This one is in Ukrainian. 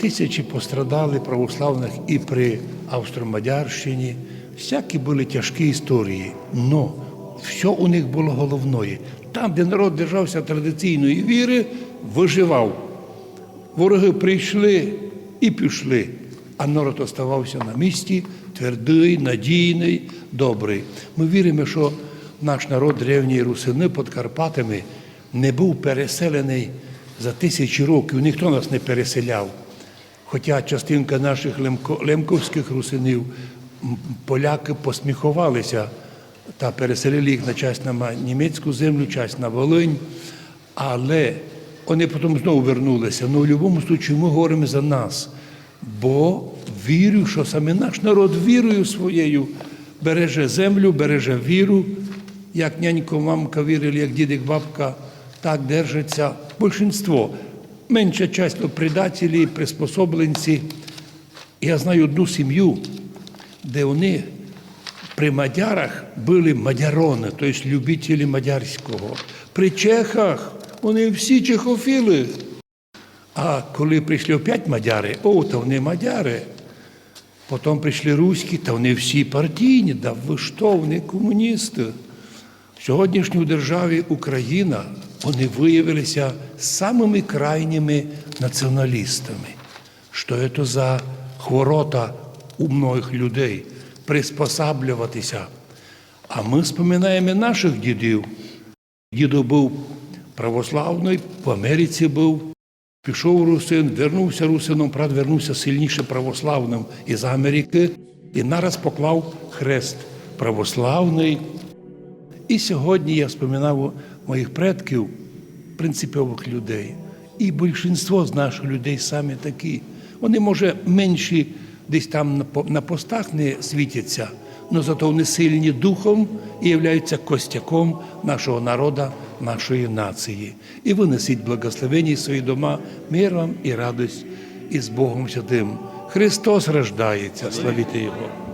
тисячі пострадали православних і при Австро-Мадярщині. Всякі були тяжкі історії. Но все у них було головне. Там, де народ держався традиційної віри, виживав. Вороги прийшли і пішли, а народ оставався на місці, твердий, надійний, добрий. Ми віримо, що наш народ древньої русини під Карпатами не був переселений за тисячі років, ніхто нас не переселяв. Хоча частинка наших лемковських русинів, поляки посміхувалися та переселили їх на часть на німецьку землю, часть на Волинь. Але вони потім знову вернулися. Ну, в будь-якому випадку ми говоримо за нас. Бо вірю, що саме наш народ вірою своєю береже землю, береже віру, як нянько, мамка вірили, як дідик, бабка, так держиться більшинство. Менша частина предателі, приспособленці. Я знаю одну сім'ю, де вони при мадярах були мадярони, тобто любителі мадярського. При чехах вони всі чехофіли. А коли прийшли опять мадяри, о, то вони мадяри. Потім прийшли руські, та вони всі партійні, да ви що, вони комуністи. В сьогоднішній державі Україна вони виявилися самими крайніми націоналістами. Що це за хворота у многих людей приспосаблюватися. А ми споминаємо наших дідів. Дідо був православний, в Америці був, пішов русин, вернувся русином, правда, вернувся сильніше православним із Америки і нараз поклав хрест православний. І сьогодні я споминав моїх предків, принципових людей. І більшинство з наших людей саме такі. Вони, може, менші десь там на постах не світяться, але зато вони сильні духом і являються костяком нашого народу, нашої нації. І винесіть благословення в свої дома, мир вам і радость із Богом Святим. Христос рождається, славіте Його.